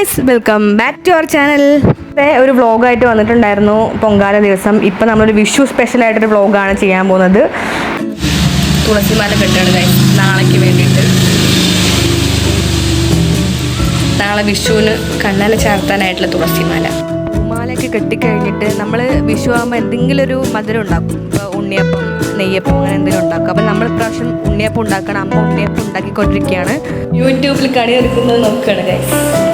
Guys welcome back to our channel ഒരു വ്ളോഗായിട്ട് വന്നിട്ടുണ്ടായിരുന്നു പൊങ്കാല ദിവസം. ഇപ്പം നമ്മളൊരു വിഷു സ്പെഷ്യൽ ആയിട്ടൊരു വ്ളോഗാണ് ചെയ്യാൻ പോകുന്നത്. തുളസിമാല കെട്ടാണ് ഗൈസ് നാളേക്ക് വേണ്ടിയിട്ട്. നാളെ വിഷുവിന് കണ്ണല ചാർത്താനായിട്ടുള്ള തുളസിമാല. മാലയൊക്കെ കെട്ടിക്കഴിഞ്ഞിട്ട് നമ്മൾ വിഷു ആകുമ്പോൾ എന്തെങ്കിലും ഒരു മധുരം ഉണ്ടാക്കും. ഇപ്പോൾ ഉണ്ണിയപ്പം നെയ്യപ്പം അങ്ങനെ എന്തെങ്കിലും ഉണ്ടാക്കും. അപ്പം നമ്മൾ ഇപ്രാവശ്യം ഉണ്ണിയപ്പം ഉണ്ടാക്കണം. അമ്മ ഉണ്ണിയപ്പം ഉണ്ടാക്കിക്കൊണ്ടിരിക്കുകയാണ്. യൂട്യൂബിൽ കണി എടുക്കുന്നത് നോക്കുകയാണ് ഗൈസ്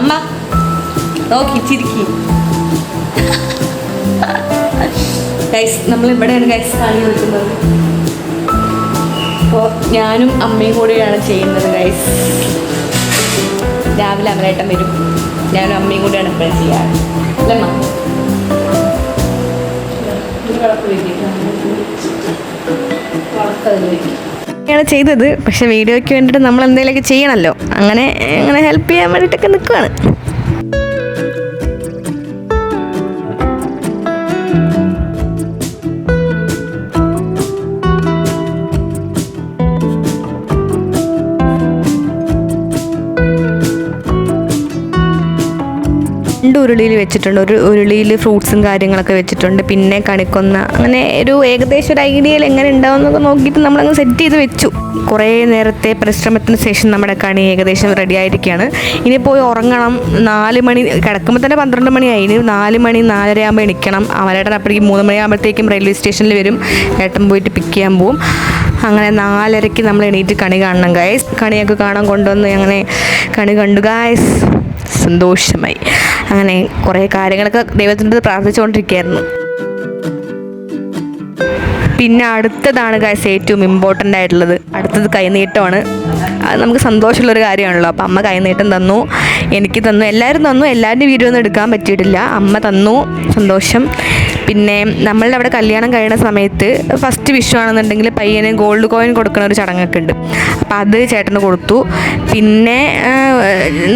അമ്മ നോക്കി ചിരിക്കി ഗൈസ് നമ്മൾ ഇവിടെയാണ് ഗൈസ് കളി കളിക്കുന്നത്. അപ്പോൾ ഞാനും അമ്മയും കൂടെയാണ് ചെയ്യുന്നത് ഗൈസ് രാവിലെ അമലേട്ടൻ വരും. ഞാനും അമ്മയും കൂടെയാണ് ഇപ്പോഴും ചെയ്യാറ്. അല്ലേ അമ്മ? ാണ് ചെയ്തത്. പക്ഷെ വീഡിയോയ്ക്ക് വേണ്ടിയിട്ട് നമ്മൾ എന്തെങ്കിലുമൊക്കെ ചെയ്യണമല്ലോ അങ്ങനെ അങ്ങനെ ഹെൽപ്പ് ചെയ്യാൻ വേണ്ടിയിട്ടൊക്കെ നിൽക്കുകയാണ് ഉരുളിയിൽ വെച്ചിട്ടുണ്ട്. ഒരു ഉരുളിയിൽ ഫ്രൂട്ട്സും കാര്യങ്ങളൊക്കെ വെച്ചിട്ടുണ്ട്. പിന്നെ കണിക്കൊന്ന. അങ്ങനെ ഒരു ഏകദേശം ഒരു ഐഡിയയിൽ എങ്ങനെ ഉണ്ടാവുമെന്നൊക്കെ നോക്കിയിട്ട് നമ്മളങ്ങ് സെറ്റ് ചെയ്ത് വെച്ചു. കുറേ നേരത്തെ പരിശ്രമത്തിന് ശേഷം നമ്മുടെ കണി ഏകദേശം റെഡി ആയിരിക്കുകയാണ്. ഇനി പോയി ഉറങ്ങണം. നാല് മണി കിടക്കുമ്പോൾ തന്നെ പന്ത്രണ്ട് മണിയായി. ഇനി നാല് മണി നാലര ആകുമ്പോൾ എണിക്കണം. അവരുടെ അപ്പോഴേക്കും മൂന്ന് മണിയാകുമ്പോഴത്തേക്കും റെയിൽവേ സ്റ്റേഷനിൽ വരും. ഏട്ടൻ പോയിട്ട് പിക്ക് ചെയ്യാൻ പോവും. അങ്ങനെ നാലരയ്ക്ക് നമ്മൾ എണീറ്റ് കണി കാണണം ഗായസ് കണിയൊക്കെ കാണാൻ കൊണ്ടുവന്ന് അങ്ങനെ കണി കണ്ടു ഗായസ് സന്തോഷമായി. അങ്ങനെ കുറേ കാര്യങ്ങളൊക്കെ ദൈവത്തിന്റെ പ്രാർത്ഥിച്ചുകൊണ്ടിരിക്കുകയായിരുന്നു. പിന്നെ അടുത്തതാണ് ഗായ്സ് ഏറ്റവും ഇമ്പോർട്ടന്റ് ആയിട്ടുള്ളത്. അടുത്തത് കൈനീട്ടമാണ്. അത് നമുക്ക് സന്തോഷമുള്ളൊരു കാര്യമാണല്ലോ. അപ്പം അമ്മ കൈനീട്ടം തന്നു. എനിക്ക് തന്നു. എല്ലാവരും തന്നു. എല്ലാവരുടെയും വീഡിയോ ഒന്നും എടുക്കാൻ പറ്റിയിട്ടില്ല. അമ്മ തന്നു. സന്തോഷം. പിന്നെ നമ്മളുടെ അവിടെ കല്യാണം കഴിയുന്ന സമയത്ത് ഫസ്റ്റ് വിഷു ആണെന്നുണ്ടെങ്കിൽ പയ്യന് ഗോൾഡ് കോയിൻ കൊടുക്കുന്ന ഒരു ചടങ്ങൊക്കെ ഉണ്ട്. അപ്പോൾ അത് ചേട്ടന് കൊടുത്തു. പിന്നെ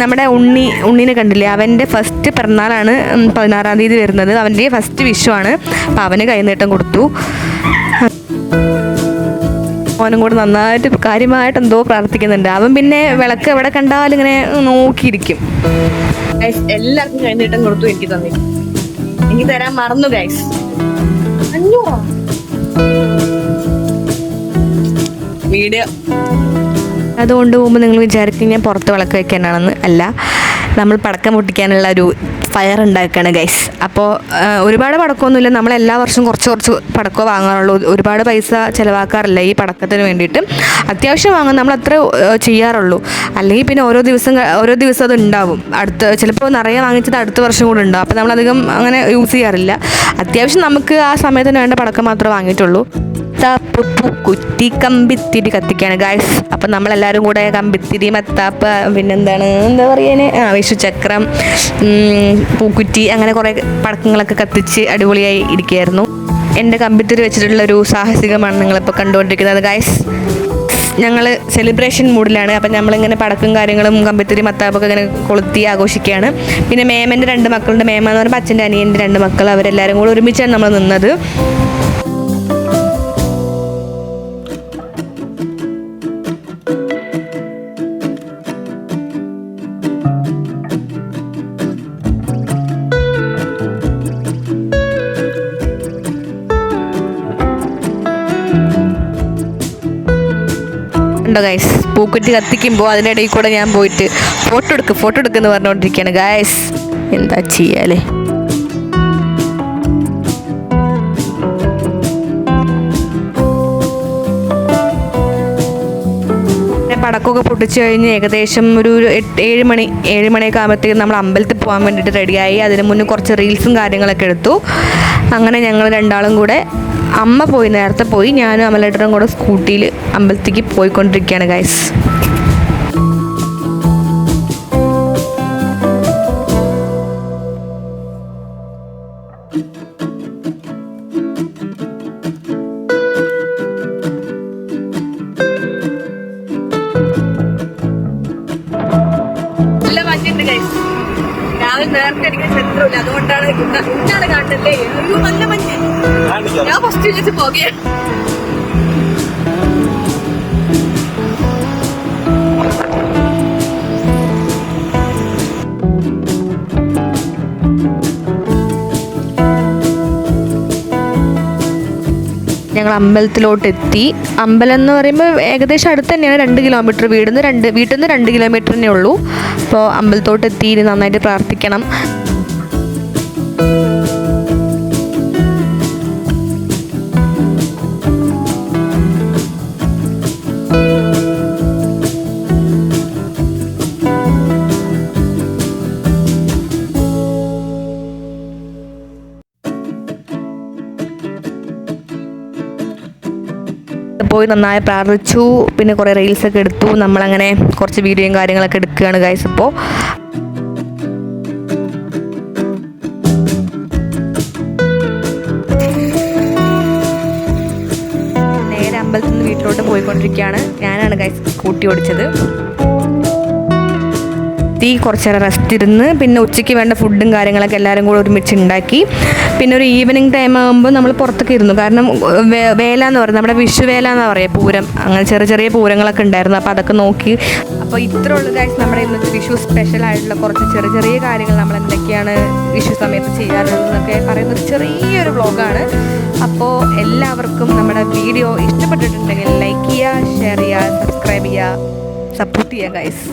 നമ്മുടെ ഉണ്ണി ഉണ്ണിനെ കണ്ടില്ലേ? അവന്റെ ഫസ്റ്റ് പിറന്നാളാണ് പതിനാറാം തീയതി വരുന്നത്. അവന്റെ ഫസ്റ്റ് ആണ് അപ്പോൾ അവന് കൈനീട്ടം കൊടുത്തു. മോനും കൂടെ നന്നായിട്ട് കാര്യമായിട്ട് എന്തോ പ്രാർത്ഥിക്കുന്നുണ്ട്. അവൻ പിന്നെ വിളക്ക് എവിടെ കണ്ടാലും ഇങ്ങനെ നോക്കിയിരിക്കും. എല്ലാവർക്കും കഴിഞ്ഞിട്ടും കൊടുത്തു എനിക്ക് തന്നെ. എനിക്ക് തരാൻ മറന്നു ഗൈസ് അഞ്ഞൂറോ? വീഡിയോ. അതുകൊണ്ട് പോകുമ്പോൾ നിങ്ങൾ വിചാരിക്കും ഞാൻ പുറത്ത് വിളക്ക് വെക്കാനാണെന്ന്. അല്ല നമ്മൾ പടക്കം പൊട്ടിക്കാനുള്ള ഒരു ഫയർ ഉണ്ടാക്കുകയാണ് ഗൈസ് അപ്പോൾ ഒരുപാട് പടക്കമൊന്നുമില്ല. നമ്മൾ എല്ലാ വർഷവും കുറച്ച് കുറച്ച് പടക്കമോ വാങ്ങാറുള്ളൂ. ഒരുപാട് പൈസ ചിലവാക്കാറില്ല ഈ പടക്കത്തിന് വേണ്ടിയിട്ട്. അത്യാവശ്യം വാങ്ങാൻ നമ്മൾ അത്ര ചെയ്യാറുള്ളൂ. അല്ലെങ്കിൽ പിന്നെ ഓരോ ദിവസം ഓരോ ദിവസം അത് ഉണ്ടാവും. അടുത്ത ചിലപ്പോൾ നിറയെ വാങ്ങിച്ചത് അടുത്ത വർഷം കൂടെ ഉണ്ടാവും. അപ്പോൾ നമ്മളധികം അങ്ങനെ യൂസ് ചെയ്യാറില്ല. അത്യാവശ്യം നമുക്ക് ആ സമയത്തിന് വേണ്ട പടക്കം മാത്രമേ വാങ്ങിയിട്ടുള്ളൂ. മത്താപ്പ് കുറ്റി കമ്പിത്തിരി കത്തിക്കാണ് ഗായ്സ് അപ്പം നമ്മളെല്ലാവരും കൂടെ കമ്പിത്തിരി മത്താപ്പ പിന്നെന്താണ് എന്താ പറയുന്നത് ആ വിഷുചക്രം പൂക്കുറ്റി അങ്ങനെ കുറേ പടക്കങ്ങളൊക്കെ കത്തിച്ച് അടിപൊളിയായി ഇരിക്കുകയായിരുന്നു. എന്റെ കമ്പിത്തിരി വെച്ചിട്ടുള്ള ഒരു സാഹസികമാണ് നിങ്ങളിപ്പോൾ കണ്ടുകൊണ്ടിരിക്കുന്നത് ഗായ്സ് ഞങ്ങൾ സെലിബ്രേഷൻ മൂഡിലാണ് അപ്പം നമ്മളിങ്ങനെ പടക്കും കാര്യങ്ങളും കമ്പിത്തിരി മത്താപ്പൊക്കെ ഇങ്ങനെ കൊളുത്തി ആഘോഷിക്കുകയാണ്. പിന്നെ മേമന്റെ രണ്ട് മക്കളുണ്ട്. മേമ എന്ന് പറയുമ്പോൾ അച്ഛന്റെ അനിയന്റെ രണ്ട് മക്കൾ അവരെല്ലാവരും കൂടെ ഒരുമിച്ചാണ് നമ്മൾ നിന്നത്. ഉണ്ടോ ഗൈസ് പൂക്കുറ്റി കത്തിക്കുമ്പോൾ അതിനിടയിൽ കൂടെ ഞാൻ പോയിട്ട് ഫോട്ടോ എടുക്ക് ഫോട്ടോ എടുക്കുന്നു പറഞ്ഞുകൊണ്ടിരിക്കുകയാണ് ഗൈസ് എന്താ ചെയ്യാലേ? പടക്കമൊക്കെ പൊട്ടിച്ച് കഴിഞ്ഞ് ഏകദേശം ഒരു എട്ട് ഏഴ് മണി ഏഴ് മണിയൊക്കെ ആകുമ്പോഴത്തേക്കും നമ്മൾ അമ്പലത്തിൽ പോകാൻ വേണ്ടിയിട്ട് റെഡിയായി. അതിന് മുന്നേ കുറച്ച് റീൽസും കാര്യങ്ങളൊക്കെ എടുത്തു. അങ്ങനെ ഞങ്ങൾ രണ്ടാളും കൂടെ അമ്മ പോയി നേരത്തെ പോയി. ഞാനും അമലേട്ടനും കൂടെ സ്കൂട്ടിയിൽ അമ്പലത്തേക്ക് പോയിക്കൊണ്ടിരിക്കുകയാണ് ഗൈസ് നേരത്തെ എനിക്ക് ചരിത്രമില്ല. അതുകൊണ്ടാണ് ഇന്ന- ഇന്നാണ് അയ്യോ നല്ല മഞ്ഞ്. ഞാൻ ഫസ്റ്റ് വിളിച്ച് പോകുകയാണ് ഞങ്ങൾ അമ്പലത്തിലോട്ട് എത്തി അമ്പലം എന്ന് പറയുമ്പോൾ ഏകദേശം അടുത്ത് തന്നെയാണ് രണ്ട് കിലോമീറ്റർ വീടിൽ നിന്ന് രണ്ട് വീട്ടിൽ നിന്ന് രണ്ട് കിലോമീറ്ററിനേ ഉള്ളൂ. അപ്പോൾ അമ്പലത്തോട്ട് എത്തി നന്നായിട്ട് പ്രാർത്ഥിക്കണം. പോയി നന്നായി പ്രാർത്ഥിച്ചു. പിന്നെ കുറേ റീൽസൊക്കെ എടുത്തു. നമ്മളങ്ങനെ കുറച്ച് വീഡിയോയും കാര്യങ്ങളൊക്കെ എടുക്കുകയാണ് ഗൈസ് ഇപ്പോൾ നേരെ അമ്പലത്തിൽ നിന്ന് വീട്ടിലോട്ട് പോയിക്കൊണ്ടിരിക്കുകയാണ്. ഞാനാണ് ഗൈസ് കൂട്ടി ഓടിച്ചത്. തീ കുറച്ച് നേരം റെസ്റ്റ് ഇരുന്ന് പിന്നെ ഉച്ചയ്ക്ക് വേണ്ട ഫുഡും കാര്യങ്ങളൊക്കെ എല്ലാവരും കൂടെ ഒരുമിച്ച് ഉണ്ടാക്കി പിന്നെ ഒരു ഈവനിങ് ടൈം ആകുമ്പോൾ നമ്മൾ പുറത്തൊക്കെ ഇരുന്നു. കാരണം വേല എന്ന് പറയുന്നത് നമ്മുടെ വിഷുവേല എന്ന് പറയുക പൂരം. അങ്ങനെ ചെറിയ ചെറിയ പൂരങ്ങളൊക്കെ ഉണ്ടായിരുന്നു അപ്പോൾ അതൊക്കെ നോക്കി. അപ്പോൾ ഇത്ര ഉള്ള ഗൈസ് നമ്മുടെ ഇന്നത്തെ വിഷു സ്പെഷ്യൽ ആയിട്ടുള്ള കുറച്ച് ചെറിയ ചെറിയ കാര്യങ്ങൾ നമ്മൾ എന്തൊക്കെയാണ് വിഷു സമയത്ത് ചെയ്യാറുള്ളതെന്നൊക്കെ പറയുന്ന ഒരു ചെറിയൊരു വ്ളോഗാണ് അപ്പോൾ എല്ലാവർക്കും നമ്മുടെ വീഡിയോ ഇഷ്ടപ്പെട്ടിട്ടുണ്ടെങ്കിൽ ലൈക്ക് ചെയ്യുക ഷെയർ ചെയ്യുക സബ്സ്ക്രൈബ് ചെയ്യുക സപ്പോർട്ട് ചെയ്യുക ഗൈസ്